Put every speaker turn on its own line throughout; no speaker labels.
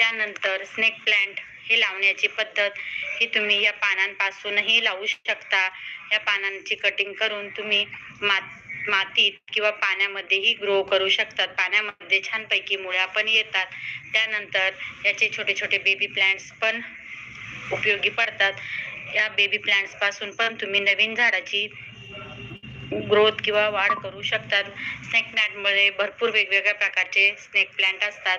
त्यानंतर snake plant हे लावण्याची पद्धत ही तुम्ही या पानांपासूनही लावू शकता. या पानांची कटिंग करून तुम्ही मात मातीत किंवा पाण्यामध्येही ग्रो करू शकतात पाण्यामध्ये छानपैकी मुळ्या पण येतात. त्यानंतर याचे छोटे छोटे बेबी प्लांट्स पण उपयोगी पडतात. या बेबी प्लांट्सपासून पण तुम्ही नवीन झाडाची ग्रोथ किंवा वाढ करू शकतात. स्नेक प्लांटमध्ये भरपूर वेगवेगळ्या प्रकारचे स्नेक प्लांट असतात.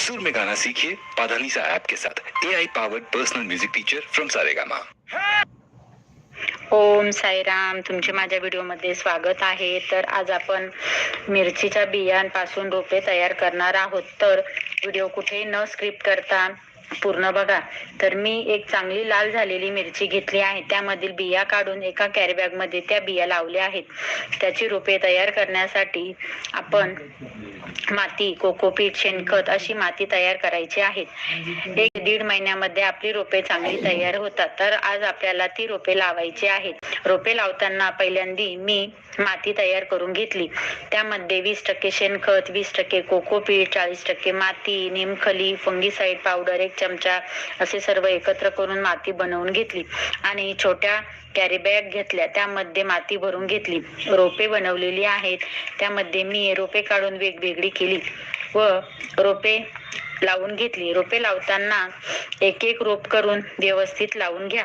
सुर में गाना सीखिए पाधानीसा ऐप के साथ। A I powered personal music teacher from Saregama
Om Sairam तुमचे माझ्या व्हिडिओमध्ये स्वागत आहे. तर आज आपण मिरचीच्या बियांपासून रोपे तयार करणार आहोत. तर व्हिडिओ कुठे न स्क्रिप्ट करता पूर्ण बघा. तर मी एक चांगली लाल झालेली मिरची घेतली आहे. त्यामधील बिया काढून एका कॅरीबॅगमध्ये त्या बिया लावल्या आहेत. त्याची रोपे तयार करण्यासाठी आपण माती कोकोपीट शेणखत अशी माती तयार करायची आहे. एक दीड महिन्यामध्ये आपली रोपे चांगली तयार होतात. तर आज आपल्याला ती रोपे लावायची आहेत. रोपे लावताना पहिल्यांदी मी माती तयार करून घेतली. त्यामध्ये वीस टक्के शेणखत वीस टक्के कोकोपीट चाळीस टक्के माती निमखली फंगीसाईड पावडर एक चमचा असे सर्व एकत्र करून माती बनवून घेतली आणि छोट्या कॅरीबॅग घेतल्या. त्यामध्ये माती भरून घेतली. रोपे बनवलेली आहेत. त्यामध्ये मी रोपे काढून वेगवेगळी केली व रोपे लावून घेतली. रोपे लावताना एक एक रोप करून व्यवस्थित लावून घ्या.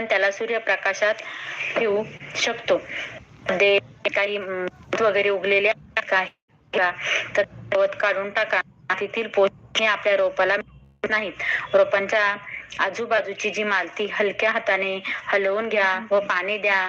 त्याला सूर्यप्रकाशात ठेवू शकतो. म्हणजे काही वगैरे उगलेले आहेत तर गवत काढून टाका. मातीतील पोषणे आपल्या रोपाला मिळत नाहीत. रोपांच्या आजूबाजूची जी मालती हलक्या हाताने हलवून घ्या व पाणी द्या.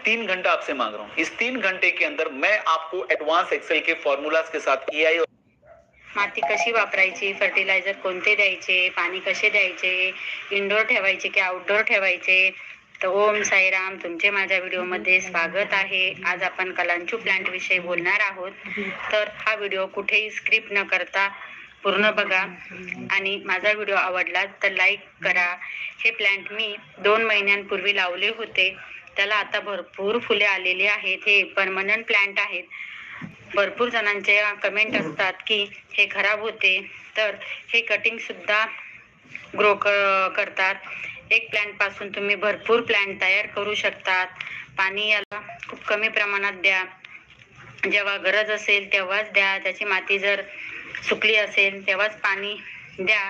तीन घंटा आपसे मांग रहा हूँ। इस तीन घंटे के अंदर मैं आपको एडवांस एक्सेल के फॉर्मूलाज के साथ ए आई
माती कशी वापरायची? फर्टिलायझर कोणते द्यायचे? पाणी कसे द्यायचे? इनडोर ठेवायचे की आउटडोर ठेवायचे? तर ओम साईराम तुमचे माझ्या व्हिडिओमध्ये स्वागत आहे. आज आपण कलांचू प्लांट विषयी बोलणार आहोत. तर हा व्हिडिओ कुठेही स्क्रिप्ट न करता पूर्ण बघा. आणि माझा व्हिडिओ आवडला तर लाईक करा. हे प्लांट मी दोन महिन्यांपूर्वी लावले होते. त्याला आता भरपूर फुले आलेली आहेत हे परमनंट प्लांट आहेत. भरपूर जणांचे कमेंट असतात की हे खराब होते तर हे कटिंग सुद्धा ग्रो करतात. एक प्लांटपासून तुम्ही भरपूर प्लांट तयार करू शकतात. पाणी याला खूप कमी प्रमाणात द्या. जेव्हा गरज असेल तेव्हाच द्या. त्याची माती जर सुकली असेल तेव्हाच पाणी द्या.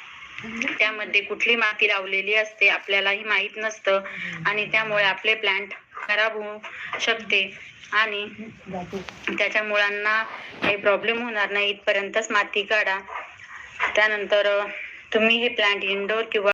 त्यामध्ये कुठली माती लावलेली असते आपल्यालाही माहीत नसतं आणि त्यामुळे आपले प्लांट खराब होऊ शकते. आणि त्याच्या मुळांना काही प्रॉब्लेम होणार नाही इथपर्यंतच माती काढा. त्यानंतर तुम्ही हे प्लांट इनडोर किंवा